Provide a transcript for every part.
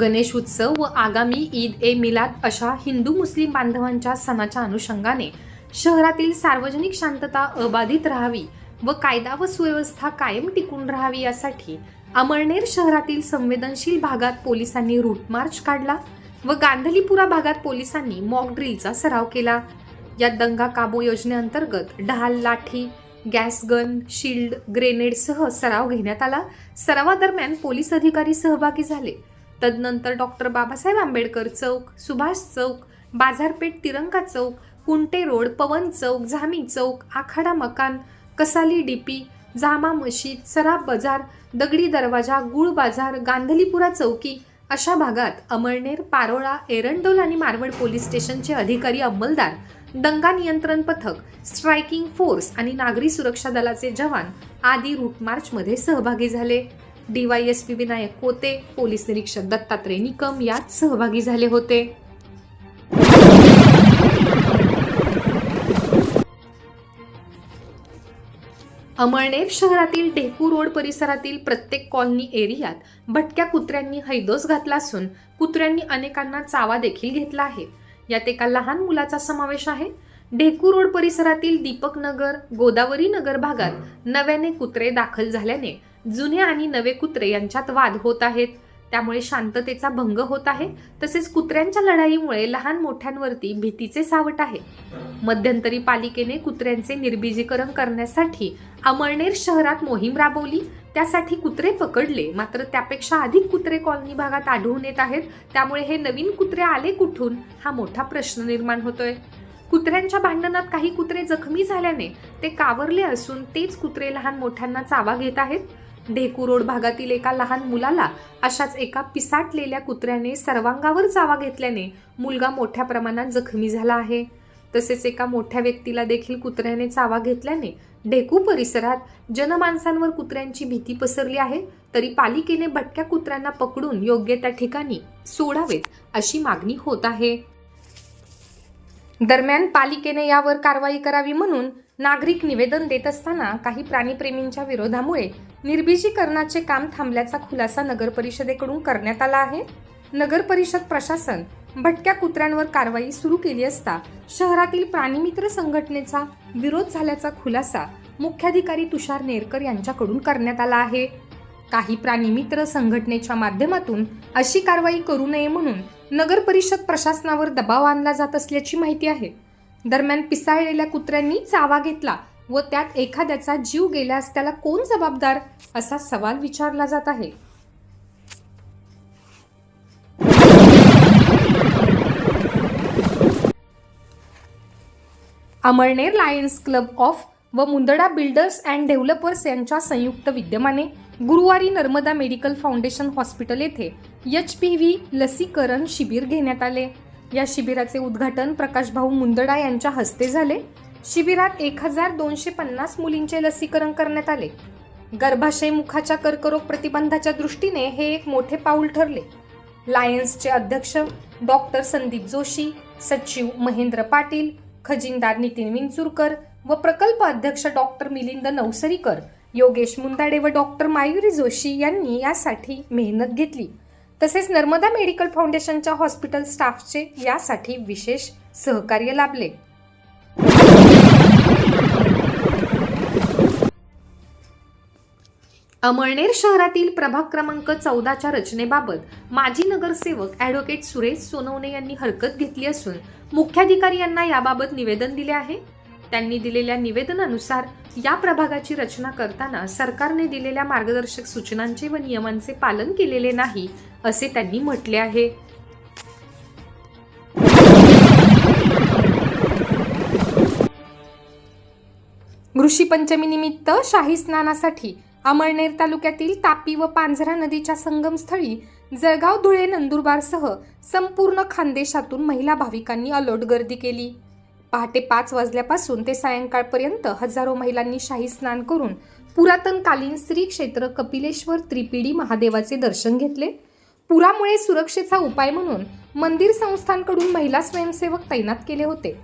गणेश उत्सव व आगामी ईद ए मिलाद अशा हिंदू मुस्लिम बांधवांच्या सणाच्या अनुषंगाने शहरातील सार्वजनिक शांतता अबाधित राहावी व कायदा व सुव्यवस्था कायम टिकून राहावी यासाठी अमळनेर शहरातील संवेदनशील भागात पोलिसांनी रूट मार्च काढला व गांधलीपुरा भागात पोलिसांनी मॉक ड्रिलचा सराव केला. या दंगा काबू योजनेअंतर्गत ढाल लाठी गॅस गन शिल्ड ग्रेनेडसह सराव घेण्यात आला. सरावादरम्यान पोलीस अधिकारी सहभागी झाले. तदनंतर डॉक्टर बाबासाहेब आंबेडकर चौक सुभाष चौक बाजारपेठ तिरंगा चौक कुंटे रोड पवन चौक झामी चौक आखाडा मकान कसाली डीपी जामा मशीद सराब बाजार दगडी दरवाजा गुळ बाजार गांधलीपुरा चौकी अशा भागात अमळनेर पारोळा एरंडोल आणि मारवड पोलीस स्टेशनचे अधिकारी अंमलदार दंगा नियंत्रण पथक स्ट्रायकिंग फोर्स आणि नागरी सुरक्षा दलाचे जवान आदी रूट मार्चमध्ये सहभागी झाले. डीवायएसपी विनायक कोते पोलीस निरीक्षक दत्तात्रय निकम यात सहभागी झाले होते. अमळनेर शहरातील ढेकू रोड परिसरातील प्रत्येक कॉलनी एरियात भटक्या कुत्र्यांनी हैदोस घातला असून कुत्र्यांनी अनेकांना चावा देखील घेतला आहे. यात एका लहान मुलाचा समावेश आहे. ढेकू रोड परिसरातील दीपक नगर गोदावरी नगर भागात नव्याने कुत्रे दाखल झाल्याने जुने आणि नवे कुत्रे यांच्यात वाद होत आहेत. त्यामुळे शांततेचा भंग होत आहे. तसेच कुत्र्यांच्या लढाईमुळे लहान मोठ्यांवरती भीतीचे सावट आहे. मध्यंतरी पालिकेने कुत्र्यांचे निर्बीजीकरण करण्यासाठी अमळनेर शहरात मोहीम राबवली. त्यासाठी कुत्रे पकडले. मात्र त्यापेक्षा अधिक कुत्रे कॉलनी भागात आढळून येत आहेत. त्यामुळे हे नवीन कुत्रे आले कुठून हा मोठा प्रश्न निर्माण होतोय. कुत्र्यांच्या भांडणात काही कुत्रे जखमी झाल्याने ते कावरले असून तेच कुत्रे लहान मोठ्यांना चावा घेत आहेत. ढेकू रोड भागातील एका लहान मुलाला अशाच एका पिसाटलेल्या कुत्र्याने सर्वांगावर चावा घेतल्याने मुलगा मोठ्या प्रमाणात जखमी झाला आहे. तसेच एका मोठ्या व्यक्तीला देखील कुत्र्याने चावा घेतल्याने ढेकू परिसरात जनमानसांवर कुत्र्यांची भीती पसरली आहे. तरी पालिकेने भटक्या कुत्र्यांना पकडून योग्य त्या ठिकाणी सोडावेत अशी मागणी होत आहे. दरम्यान पालिकेने यावर कारवाई करावी म्हणून नागरिक निवेदन देत असताना काही प्राणीप्रेमींच्या विरोधामुळे निर्बीजीकरणाचे काम थांबल्याचा खुलासा नगरपरिषदेकडून करण्यात आला आहे. नगरपरिषद प्रशासन भटक्या कुत्र्यांवर कारवाई सुरू केली असता शहरातील प्राणीमित्र संघटनेचा विरोध झाल्याचा खुलासा मुख्याधिकारी तुषार नेरकर यांच्याकडून करण्यात आला आहे. काही प्राणीमित्र संघटनेच्या माध्यमातून अशी कारवाई करू नये म्हणून नगर परिषद प्रशासनावर दबाव आणला जात असल्याची माहिती आहे. दरम्यान पिसाळलेल्या कुत्र्यांनी चावा घेतला व त्यात एखाद्याचा जीव गेल्यास त्याला कोण जबाबदार असा सवाल विचारला जात आहे. अमळनेर लायन्स क्लब ऑफ व मुंदडा बिल्डर्स अँड डेव्हलपर्स यांच्या संयुक्त विद्यमाने गुरुवारी नर्मदा मेडिकल फाउंडेशन हॉस्पिटल येथे एच पी व्ही लसीकरण शिबिर घेण्यात आले. या शिबिराचे उद्घाटन प्रकाशभाऊ मुंदडा यांच्या हस्ते झाले. शिबिरात एक हजार दोनशे पन्नास मुलींचे लसीकरण करण्यात आले. गर्भाशय मुखाच्या कर्करोग प्रतिबंधाच्या दृष्टीने हे एक मोठे पाऊल ठरले. लायन्सचे अध्यक्ष डॉक्टर संदीप जोशी सचिव महेंद्र पाटील खजिनदार नितीन विंचुरकर व प्रकल्प अध्यक्ष डॉक्टर मिलिंद नवसरीकर योगेश मुंदाडे व डॉक्टर मायुरी जोशी यांनी यासाठी मेहनत घेतली. तसेच नर्मदा मेडिकल फाउंडेशनच्या हॉस्पिटल स्टाफचे यासाठी विशेष सहकार्य लाभले. अमळनेर शहरातील प्रभाग क्रमांक चौदाच्या रचनेबाबत माजी नगरसेवक ॲडव्होकेट सुरेश सोनवणे यांनी हरकत घेतली असून मुख्याधिकारी यांना याबाबत निवेदन दिले आहे. त्यांनी दिलेल्या निवेदनानुसार या प्रभागाची रचना करताना सरकारने दिलेल्या मार्गदर्शक सूचनांचे व नियमांचे पालन केलेले नाही असे त्यांनी म्हटले आहे. ऋषी पंचमीनिमित्त शाही स्नानासाठी अमळनेर तालुक्यातील तापी व पांझरा नदीच्या संगमस्थळी जळगाव धुळे नंदुरबारसह संपूर्ण खानदेशातून महिला भाविकांनी अलोट गर्दी केली. पहाटे पाच वाजल्यापासून ते सायंकाळपर्यंत हजारो महिलांनी शाही स्नान करून पुरातनकालीन श्री क्षेत्र कपिलेश्वर त्रिपिडी महादेवाचे दर्शन घेतले. पुरामुळे सुरक्षेचा उपाय म्हणून मंदिर संस्थांकडून महिला स्वयंसेवक तैनात केले होते.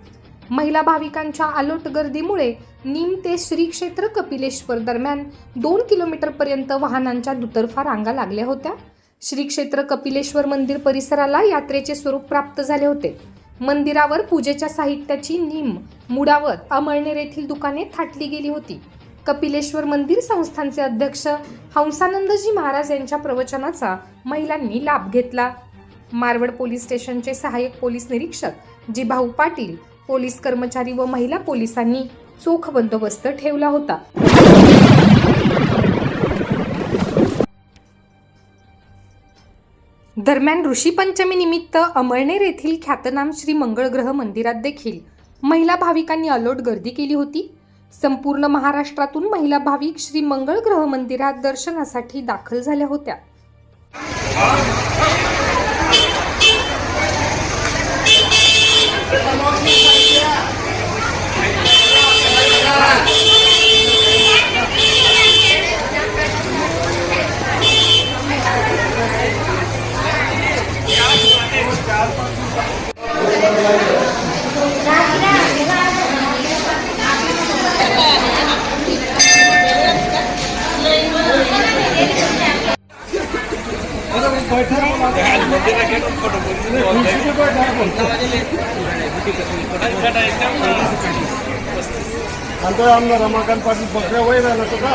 महिला भाविकांच्या आलोट गर्दीमुळे निम ते श्री क्षेत्र कपिलेश्वर दरम्यान दोन किलोमीटरपर्यंत वाहनांच्या दुतर्फा रांगा लागल्या होत्या. श्री क्षेत्र कपिलेश्वर मंदिर परिसराला यात्रेचे स्वरूप प्राप्त झाले होते. मंदिरावर पूजेच्या साहित्याची नीम मुडावत अमळनेर येथील दुकाने थाटली गेली होती. कपिलेश्वर मंदिर संस्थानचे अध्यक्ष हंसानंदजी महाराज यांच्या प्रवचनाचा महिलांनी लाभ घेतला. मारवड पोलीस स्टेशनचे सहाय्यक पोलीस निरीक्षक जिभाऊ पाटील पोलीस कर्मचारी व महिला पोलिसांनी चोख बंदोबस्त ठेवला होता. दरम्यान ऋषीपंचमी निमित्त अमळनेर येथील ख्यातनाम श्री मंगळग्रह मंदिरात देखील महिला भाविकांनी अलोट गर्दी केली होती. संपूर्ण महाराष्ट्रातून महिला भाविक श्री मंगळग्रह मंदिरात दर्शनासाठी दाखल झाल्या होत्या. అంటే అన్నారు మాకని పది బక్రా పోయేదాన్ని కదా